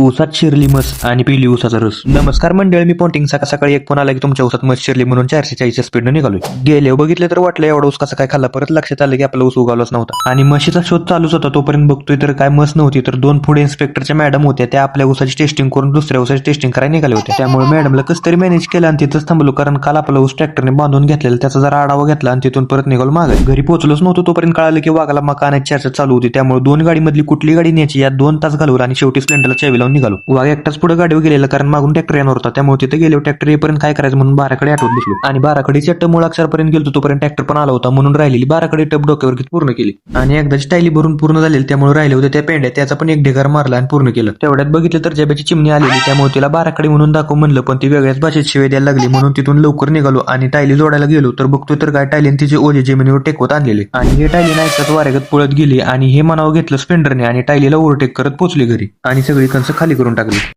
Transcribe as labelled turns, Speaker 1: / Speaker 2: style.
Speaker 1: ऊसात शिरली मस आणि पिली ऊसाचा रस. नमस्कार मंडळ मी पॉन्टिंग सकाळ सकाळी एक फोन आला की तुमच्या ऊसात मस शिरली म्हणून चारशे चाळीसच्या स्पीडनं निघालोय. गेले बघितले तर वाटलं एवढा ऊस कसा काय खाल्ला परत लक्षात आलं की आपला ऊस उगावलाच नव्हता. आणि म्हशीचा शोध चालूच होता तोपर्यंत बघतोय तर काय मस नव्हती तर दोन पुढे इन्स्पेक्टरच्या मॅडम होत्या त्या आपल्या ऊसाची टेस्टिंग करून दुसऱ्या ऊसाची टेस्टिंग करायला निघाले होते. त्यामुळे मॅडमला कसं तरी मॅनेज केलं आणि तिथंच थांबलो कारण काल आपला ऊस ट्रॅक्टरने बांधून घेतलेला त्याचा जरा आढावा घेतला आणि तिथून परत निघालो मागे. घरी पोहोचलोच नव्हतो तोपर्यंत कळालं की वाघाला मका आणायची चर्चा चालू होती. त्यामुळे दोन गाडीमधली कुठली गाडी न्यायची या दोन तास घालवलं आणि शेवटी स्प्लेंडरला चावी लावून निघालो. वाघ एकटाच पुढे गाडीवर गेलेला कारण मागून ट्रॅक्टर येणार होता. त्यामुळे तिथे गेलो. ट्रॅक्टर येईपर्यंत काय करायचं म्हणून बाराकडे आठवत बसलो. आणि बाराकडे चट्ट मुळाक्षरपर्यंत गेलो तोपर्यंत ट्रॅक्टर पण आला होता म्हणून राहिलेली. बाराकडे टप डोक्यावर पूर्ण केली. आणि एकदाची टायली भरून पूर्ण झालेली. त्यामुळे राहिले होते त्या पेंड्या. त्याचा पण एक ढेगार मारला आणि पूर्ण केलं. तेवढ्यात बघितलं तर जब्याची चिमणी आलेली. त्यामुळे तिला बाराकडे म्हणून दाखव म्हणलं पण ती वेगळ्याच भाषेत शिवाय द्यायला लागली. म्हणून तिथून लवकर निघालो आणि टायली जोडायला गेलो. तर बघतोय तर काय टायलीन तिचे ओले जमिनीवर टेकवत आणलेले. आणि हे टायली नायकात वारेगत पळत गेली. आणि हे म्हणावं घेतलं स्पेंडरने आणि टायलीला ओव्हरटेक करत पोहोचले घरी. आणि सगळी कंस खाली करून टाकली.